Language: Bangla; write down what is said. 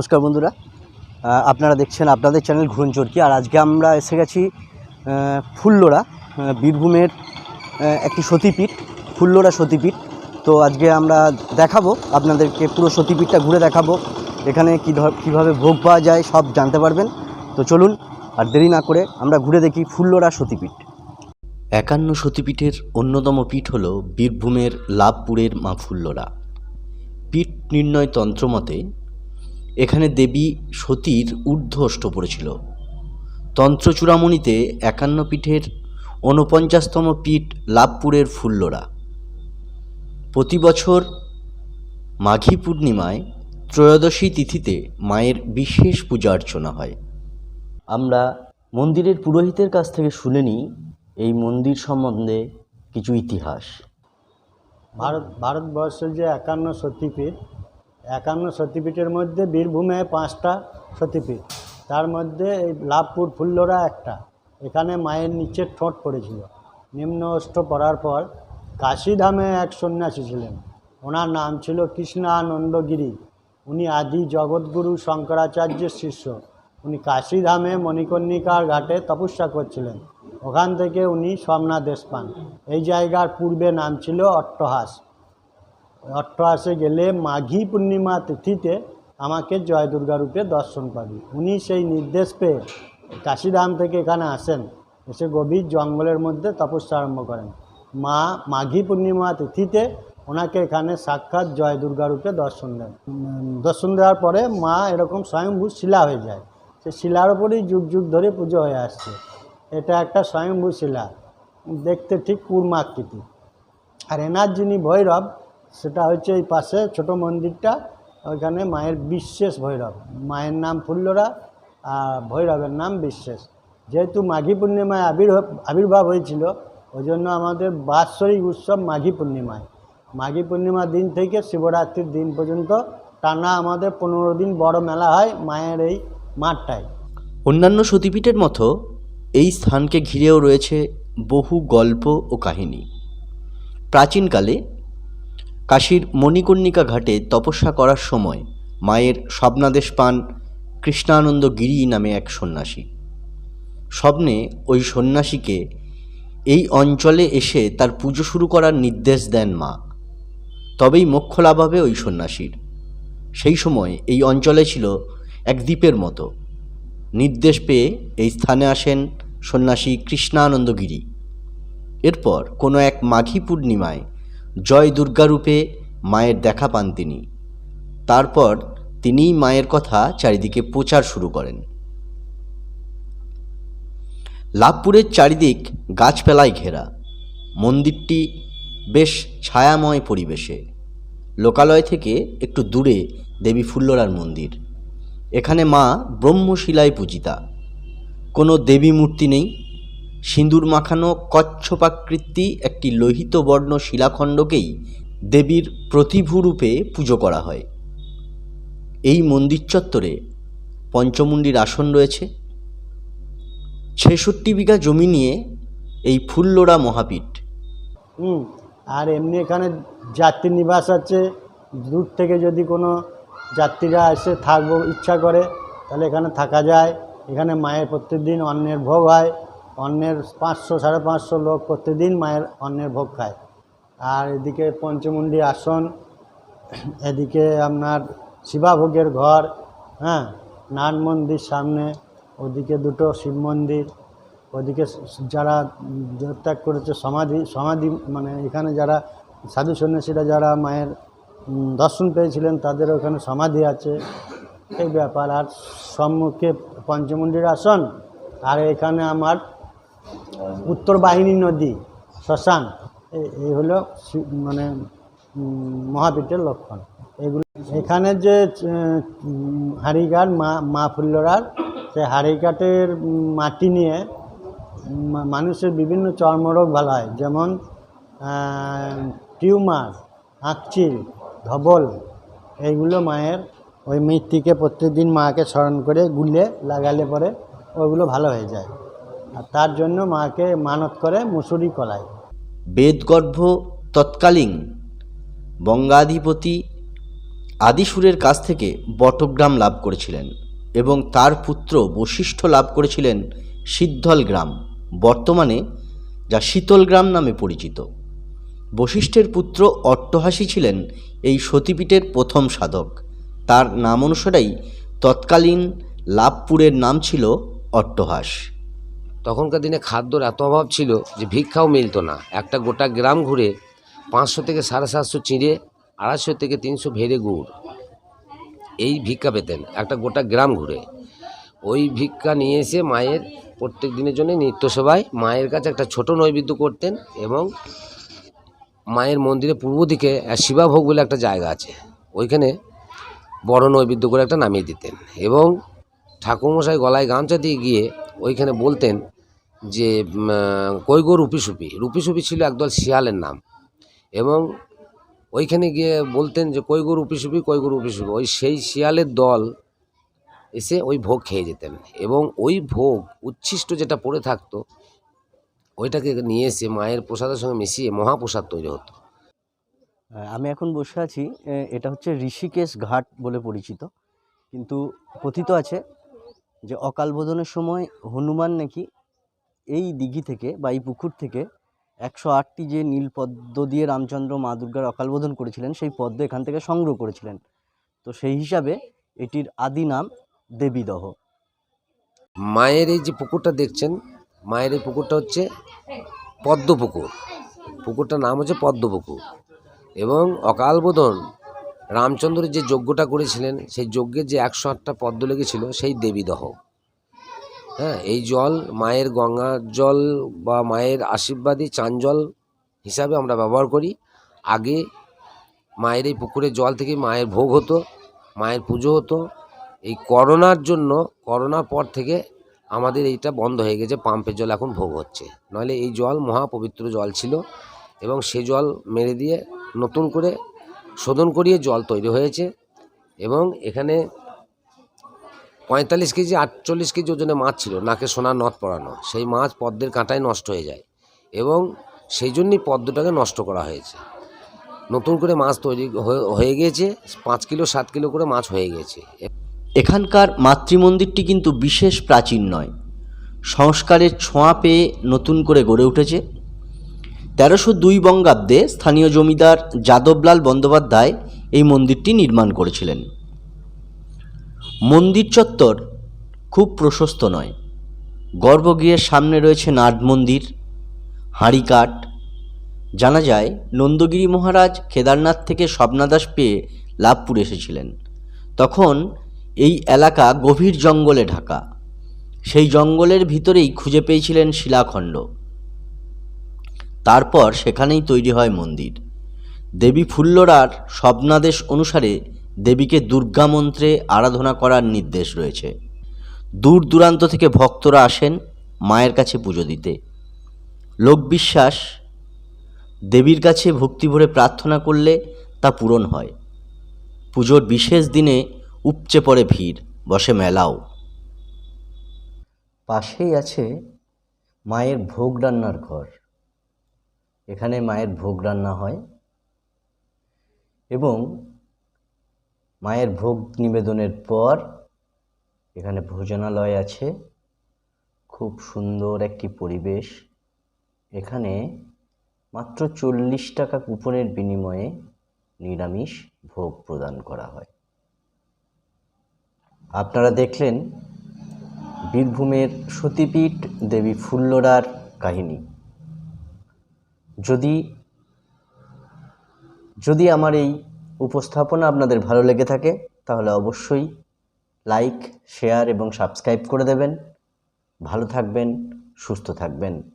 নমস্কার বন্ধুরা। আপনারা দেখছেন আপনাদের চ্যানেল ঘুরন চরকি আর আজকে আমরা এসে গেছি ফুল্লোড়া বীরভূমের একটি সতীপীঠ, ফুল্লোড়া সতীপীঠ। তো আজকে আমরা দেখাবো, আপনাদেরকে পুরো সতীপীঠটা ঘুরে দেখাবো। এখানে কী কীভাবে ভোগ পাওয়া যায় সব জানতে পারবেন। তো চলুন, আর দেরি না করে আমরা ঘুরে দেখি ফুল্লোড়া সতীপীঠ। একান্ন সতীপীঠের অন্যতম পীঠ হল বীরভূমের লাভপুরের মা ফুল্লোড়া। পীঠ নির্ণয় তন্ত্র মতে এখানে দেবী সতীর ঊর্ধ্ব অষ্ট পড়েছিল। তন্ত্রচূড়ামণিতে একান্ন পীঠের ঊনপঞ্চাশতম পীঠ লাভপুরের ফুল্লোড়া প্রতি বছর মাঘী পূর্ণিমায় ত্রয়োদশী তিথিতে মায়ের বিশেষ পূজা অর্চনা হয়। আমরা মন্দিরের পুরোহিতের কাছ থেকে শুনে নিই, এই মন্দির সম্বন্ধে কিছু ইতিহাস। ভারত ভারতবর্ষের যে একান্ন সতীপীঠ একান্ন সতীপীঠের মধ্যে বীরভূমে পাঁচটা সতীপীঠ। তার মধ্যে এই লাভপুর ফুল্লরা একটা। এখানে মায়ের নিচের ঠোঁট পড়েছিল। নিম্ন অষ্ট পড়ার পর কাশীধামে এক সন্ন্যাসী ছিলেন। ওনার নাম ছিল কৃষ্ণানন্দগিরি। উনি আদি জগৎগুরু শঙ্করাচার্যের শিষ্য। উনি কাশীধামে মণিকর্ণিকার ঘাটে তপস্যা করছিলেন। ওখান থেকে উনি সোমনাথ পান। এই জায়গার পূর্বে নাম ছিল অট্টহাস। অট্টহাসে গেলে মাঘী পূর্ণিমা তিথিতে আমাকে জয় দুর্গা রূপে দর্শন পাবি উনি সেই নির্দেশ পেয়ে কাশীধাম থেকে এখানে আসেন। এসে গভীর জঙ্গলের মধ্যে তপস্যা আরম্ভ করেন। মা মাঘী পূর্ণিমা তিথিতে ওনাকে এখানে সাক্ষাৎ জয় দুর্গা রূপে দর্শন দেন। দর্শন দেওয়ার পরে মা এরকম স্বয়ংভূ শিলা হয়ে যায়। সে শিলার ওপরেই যুগ যুগ ধরে পুজো হয়ে আসছে। এটা একটা স্বয়ংভূ শিলা। দেখতে ঠিক কুর্মাকৃতি আর এনার যিনি ভৈরব সেটা হচ্ছে এই পাশে ছোট মন্দিরটা, ওইখানে মায়ের বিশেষ ভৈরব। মায়ের নাম ফুল্লরা আর ভৈরবের নাম বিশ্বাস যেহেতু মাঘী পূর্ণিমায় আবির আবির্ভাব হয়েছিল ওই জন্য আমাদের বাৎসরিক উৎসব মাঘী পূর্ণিমায়। মাঘী পূর্ণিমার দিন থেকে শিবরাত্রির দিন পর্যন্ত টানা আমাদের পনেরো দিন বড় মেলা হয় মায়ের এই মাঠটায়। অন্যান্য সতীপীঠের মতো এই স্থানকে ঘিরেও রয়েছে বহু গল্প ও কাহিনী। প্রাচীনকালে কাশীর মণিকর্ণিকা ঘাটে তপস্যা করার সময় মায়ের স্বপ্নাদেশ পান কৃষ্ণানন্দ গিরি নামে এক সন্ন্যাসী। স্বপ্নে ওই সন্ন্যাসীকে এই অঞ্চলে এসে তার পুজো শুরু করার নির্দেশ দেন মা। তবেই মোক্ষ লাভ হবে ওই সন্ন্যাসীর। সেই সময় এই অঞ্চলে ছিল এক দ্বীপের মতো। নির্দেশ পেয়ে এই স্থানে আসেন সন্ন্যাসী কৃষ্ণানন্দগিরি এরপর কোনো এক মাঘী পূর্ণিমায় জয় দুর্গারূপে মায়ের দেখা পান তিনি। তারপর তিনিই মায়ের কথা চারিদিকে প্রচার শুরু করেন। লাভপুরের চারিদিক গাছপালায় ঘেরা। মন্দিরটি বেশ ছায়াময় পরিবেশে। লোকালয় থেকে একটু দূরে দেবী ফুল্লরার মন্দির। এখানে মা ব্রহ্মশিলায় পূজিতা। কোনো দেবী মূর্তি নেই। সিঁদুর মাখানো কচ্ছপাকৃতি একটি লোহিত বর্ণ শিলাখণ্ডকেই দেবীর প্রতিভূরূপে পুজো করা হয়। এই মন্দির চত্বরে পঞ্চমুণ্ডির আসন রয়েছে। ছেষট্টি বিঘা জমি নিয়ে এই ফুল্লোড়া মহাপীঠ। হুম, আর এমনি এখানে যাত্রী নিবাস আছে। দূর থেকে যদি কোনো যাত্রীরা এসে থাকব, ইচ্ছা করে, তাহলে এখানে থাকা যায়। এখানে মায়ের প্রত্যেকদিন অন্নের ভোগ হয়। অন্নের পাঁচশো, সাড়ে পাঁচশো লোক প্রতিদিন মায়ের অন্নের ভোগ খায়। আর এদিকে পঞ্চমুন্ডি আসন, এদিকে আপনার শিবাভোগের ঘর হ্যাঁ নান মন্দির সামনে, ওদিকে দুটো শিব মন্দির, ওদিকে যারা দেহত্যাগ করেছে সমাধি সমাধি মানে এখানে যারা সাধু সন্ন্যাসীরা যারা মায়ের দর্শন পেয়েছিলেন তাদের ওখানে সমাধি আছে। এই ব্যাপার। আর সম্মুখে পঞ্চমুণ্ডির আসন, আর এখানে আমার উত্তর বাহিনী নদী, শ্মশান এই হলো মানে মহাপীঠের লক্ষণ। এগুলো এখানে যে হাড়িঘাট মা মা ফুল্লরার সেই হাড়িঘাটের মাটি নিয়ে মানুষের বিভিন্ন চর্মরোগ ভালো হয়। যেমন টিউমার আঁকচিল ধবল, এইগুলো মায়ের ওই মৃত্তিকে প্রত্যেকদিন মাকে স্মরণ করে গুলে লাগালে পরে ওইগুলো ভালো হয়ে যায়। আর তার জন্য মাকে মানত করে মুসুরি কলায় বেদগর্ভ তৎকালীন বঙ্গাধিপতি আদিসুরের কাছ থেকে বটগ্রাম লাভ করেছিলেন এবং তার পুত্র বশিষ্ঠ লাভ করেছিলেন সিদ্ধল গ্রাম, বর্তমানে যা শীতলগ্রাম নামে পরিচিত। বশিষ্ঠের পুত্র অট্টহাসী ছিলেন এই সতীপীঠের প্রথম সাধক। তার নাম অনুসারেই তৎকালীন লাভপুরের নাম ছিল অট্টহাস। তখনকার দিনে খাদ্যর এত অভাব ছিল যে ভিক্ষাও মিলতো না। একটা গোটা গ্রাম ঘুরে পাঁচশো থেকে সাড়ে সাতশো চিঁড়ে, আড়াইশো থেকে তিনশো ভেড়ে গুড়। এই ভিক্ষা পেতেন একটা গোটা গ্রাম ঘুরে। ওই ভিক্ষা নিয়ে এসে মায়ের প্রত্যেক দিনের জন্য নিত্য সেবায় মায়ের কাছে একটা ছোট নৈবেদ্য করতেন এবং মায়ের মন্দিরের পূর্ব দিকে শিবাভোগ বলে একটা জায়গা আছে। ওইখানে বড় নৈবেদ্য করে একটা নামিয়ে দিতেন এবং ঠাকুরমশাই গলায় গামছা দিয়ে গিয়ে ওইখানে বলতেন যে কই রুপিসুপি। রুপিসুপি ছিল একদল শিয়ালের নাম। এবং ওইখানে গিয়ে বলতেন যে কই গো রুপিসুপি কই গো রুপিসুপি। ওই সেই শিয়ালের দল এসে ওই ভোগ খেয়ে যেতেন। এবং ওই ভোগ উচ্ছিষ্ট যেটা পড়ে থাকতো, ওইটাকে নিয়ে এসে মায়ের প্রসাদের সঙ্গে মিশিয়ে মহাপ্রসাদ তৈরি হতো। আমি এখন বসে আছি এটা হচ্ছে ঋষিকেশ ঘাট বলে পরিচিত। কিন্তু কথিত আছে যে অকাল বোধনের সময় হনুমান নাকি এই দিঘি থেকে বা এই পুকুর থেকে একশো আটটি যে নীল পদ্ম দিয়ে রামচন্দ্র মা দুর্গার অকাল বোধন করেছিলেন, সেই পদ্ম এখান থেকে সংগ্রহ করেছিলেন। তো সেই হিসাবে এটির আদি নাম দেবীদহ। মায়ের এই যে পুকুরটা দেখছেন, মায়ের এই পুকুরটা হচ্ছে পদ্ম পুকুর পুকুরটার নাম হচ্ছে পদ্ম পুকুর এবং অকাল বোধন রামচন্দ্রের যে যজ্ঞটা করেছিলেন, সেই যজ্ঞের যে একশো আটটা পদ্ম লেগেছিল, সেই দেবীদহ হ্যাঁ এই জল, মায়ের গঙ্গার জল বা মায়ের আশীর্বাদী চান জল হিসাবে আমরা ব্যবহার করি। আগে মায়ের এই পুকুরের জল থেকে মায়ের ভোগ হতো, মায়ের পুজো হতো। এই করোনার জন্য, করোনার পর থেকে আমাদের এইটা বন্ধ হয়ে গেছে, পাম্পের জল এখন ভোগ হচ্ছে। নইলে এই জল মহাপবিত্র জল ছিল এবং সে জল মেরে দিয়ে নতুন করে শোধন করিয়ে জল তৈরি হয়েছে এবং এখানে পঁয়তাল্লিশ কেজি, আটচল্লিশ কেজি ওজনে মাছ ছিল, নাকে সোনার নথ পড়ানো সেই মাছ পদ্মের কাঁটায় নষ্ট হয়ে যায় এবং সেই জন্যই পদ্মটাকে নষ্ট করা হয়েছে। নতুন করে মাছ তৈরি হয়ে- গিয়েছে, পাঁচ কিলো, সাত কিলো করে মাছ হয়ে গেছে এখানকার মাতৃমন্দিরটি কিন্তু বিশেষ প্রাচীন নয়। সংস্কারের ছোঁয়া পেয়ে নতুন করে গড়ে উঠেছে। তেরোশো দুই বঙ্গাব্দে স্থানীয় জমিদার যাদবলাল বন্দ্যোপাধ্যায় এই মন্দিরটি নির্মাণ করেছিলেন। মন্দির চত্বর খুব প্রশস্ত নয়। গর্ভগৃহের সামনে রয়েছে নাট মন্দির হাঁড়িকাঠ জানা যায়, নন্দগিরি মহারাজ কেদারনাথ থেকে স্বপ্নাদাস পেয়ে লাভপুর এসেছিলেন। তখন এই এলাকা গভীর জঙ্গলে ঢাকা। সেই জঙ্গলের ভিতরেই খুঁজে পেয়েছিলেন শিলাখণ্ড। তারপর সেখানেই তৈরি হয় মন্দির। দেবী ফুল্লরার স্বপ্নাদেশ অনুসারে দেবীকে দুর্গা মন্ত্রে আরাধনা করার নির্দেশ রয়েছে। দূর দূরান্ত থেকে ভক্তরা আসেন মায়ের কাছে পুজো দিতে। লোকবিশ্বাস দেবীর কাছে ভক্তি ভরে প্রার্থনা করলে তা পূরণ হয়। পুজোর বিশেষ দিনে উপচে পড়ে ভিড়, বসে মেলাও। পাশেই আছে মায়ের ভোগ রান্নার ঘর। এখানে মায়ের ভোগ রান্না হয় এবং মায়ের ভোগ নিবেদনের পর এখানে ভোজনালয় আছে। খুব সুন্দর একটি পরিবেশ। এখানে মাত্র চল্লিশ টাকা কুপনের বিনিময়ে নিরামিষ ভোগ প্রদান করা হয়। আপনারা দেখলেন বীরভূমের সতীপীঠ দেবী ফুল্লরার কাহিনী। যদি যদি আমার এই উপস্থাপনা আপনাদের ভালো লেগে থাকে, তাহলে অবশ্যই লাইক শেয়ার এবং সাবস্ক্রাইব করে দেবেন। ভালো থাকবেন, সুস্থ থাকবেন।